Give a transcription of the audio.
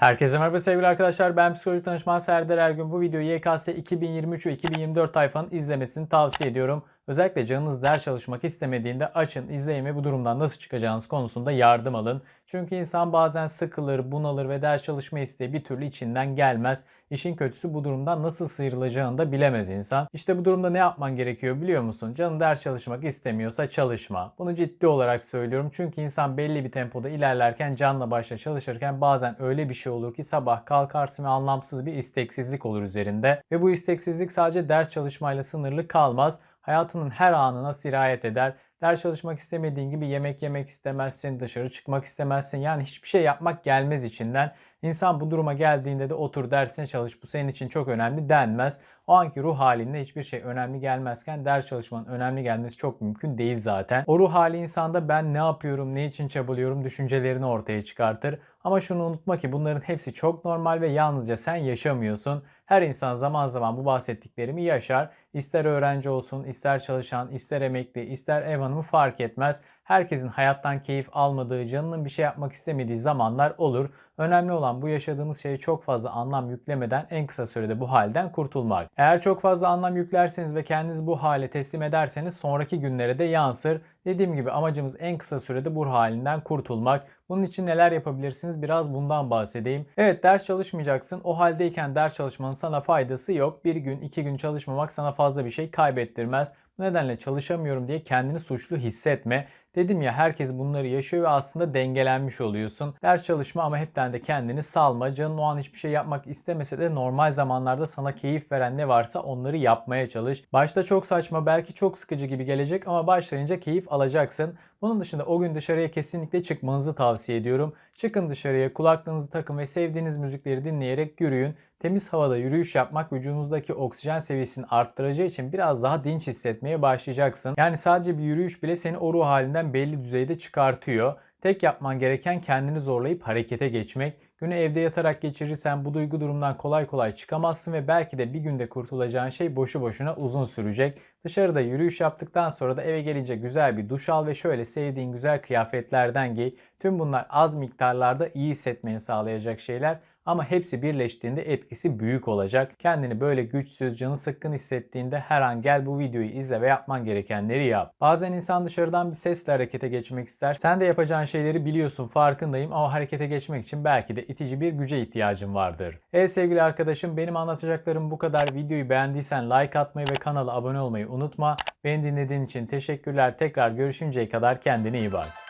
Herkese merhaba sevgili arkadaşlar. Ben psikolojik danışman Serdar Ergün. Bu videoyu YKS 2023 ve 2024 tayfanın izlemesini tavsiye ediyorum. Özellikle canınız ders çalışmak istemediğinde açın, izleyin ve bu durumdan nasıl çıkacağınız konusunda yardım alın. Çünkü insan bazen sıkılır, bunalır ve ders çalışma isteği bir türlü içinden gelmez. İşin kötüsü bu durumdan nasıl sıyrılacağını da bilemez insan. İşte bu durumda ne yapman gerekiyor biliyor musun? Canın ders çalışmak istemiyorsa çalışma. Bunu ciddi olarak söylüyorum. Çünkü insan belli bir tempoda ilerlerken canla başla çalışırken bazen öyle bir şey olur ki sabah kalkarsın ve anlamsız bir isteksizlik olur üzerinde. Ve bu isteksizlik sadece ders çalışmayla sınırlı kalmaz hayatının her anına sirayet eder. Ders çalışmak istemediğin gibi yemek yemek istemezsin, dışarı çıkmak istemezsin. Yani hiçbir şey yapmak gelmez içinden. İnsan bu duruma geldiğinde de otur dersine çalış bu senin için çok önemli denmez. O anki ruh halinde hiçbir şey önemli gelmezken ders çalışmanın önemli gelmesi çok mümkün değil zaten. O ruh hali insanda ben ne yapıyorum, ne için çabalıyorum düşüncelerini ortaya çıkartır. Ama şunu unutma ki bunların hepsi çok normal ve yalnızca sen yaşamıyorsun. Her insan zaman zaman bu bahsettiklerimi yaşar. İster öğrenci olsun, ister çalışan, ister emekli, ister ev hanımı fark etmez. Herkesin hayattan keyif almadığı, canının bir şey yapmak istemediği zamanlar olur. Önemli olan bu yaşadığımız şeye çok fazla anlam yüklemeden en kısa sürede bu halden kurtulmak. Eğer çok fazla anlam yüklerseniz ve kendinizi bu hale teslim ederseniz sonraki günlere de yansır. Dediğim gibi amacımız en kısa sürede bu halinden kurtulmak. Bunun için neler yapabilirsiniz biraz bundan bahsedeyim. Evet ders çalışmayacaksın. O haldeyken ders çalışmanın sana faydası yok. Bir gün iki gün çalışmamak sana fazla bir şey kaybettirmez. Bu nedenle çalışamıyorum diye kendini suçlu hissetme. Dedim ya herkes bunları yaşıyor ve aslında dengelenmiş oluyorsun. Ders çalışma ama hepten de kendini salma. Canın o an hiçbir şey yapmak istemese de normal zamanlarda sana keyif veren ne varsa onları yapmaya çalış. Başta çok saçma belki çok sıkıcı gibi gelecek ama başlayınca keyif alacaksın. Bunun dışında o gün dışarıya kesinlikle çıkmanızı tavsiye ediyorum. Çıkın dışarıya kulaklığınızı takın ve sevdiğiniz müzikleri dinleyerek yürüyün. Temiz havada yürüyüş yapmak vücudunuzdaki oksijen seviyesini arttıracağı için biraz daha dinç hissetmeye başlayacaksın. Yani sadece bir yürüyüş bile seni o ruh halinden belli düzeyde çıkartıyor. Tek yapman gereken kendini zorlayıp harekete geçmek. Günü evde yatarak geçirirsen bu duygu durumdan kolay kolay çıkamazsın ve belki de bir günde kurtulacağın şey boşu boşuna uzun sürecek. Dışarıda yürüyüş yaptıktan sonra da eve gelince güzel bir duş al ve şöyle sevdiğin güzel kıyafetlerden giy. Tüm bunlar az miktarlarda iyi hissetmeni sağlayacak şeyler ama hepsi birleştiğinde etkisi büyük olacak. Kendini böyle güçsüz, canı sıkkın hissettiğinde her an gel bu videoyu izle ve yapman gerekenleri yap. Bazen insan dışarıdan bir sesle harekete geçmek ister. Sen de yapacağın şeyleri biliyorsun farkındayım ama harekete geçmek için belki de itici bir güce ihtiyacın vardır. Evet sevgili arkadaşım benim anlatacaklarım bu kadar. Videoyu beğendiysen like atmayı ve kanala abone olmayı unutma. Beni dinlediğin için teşekkürler. Tekrar görüşünceye kadar kendine iyi bak.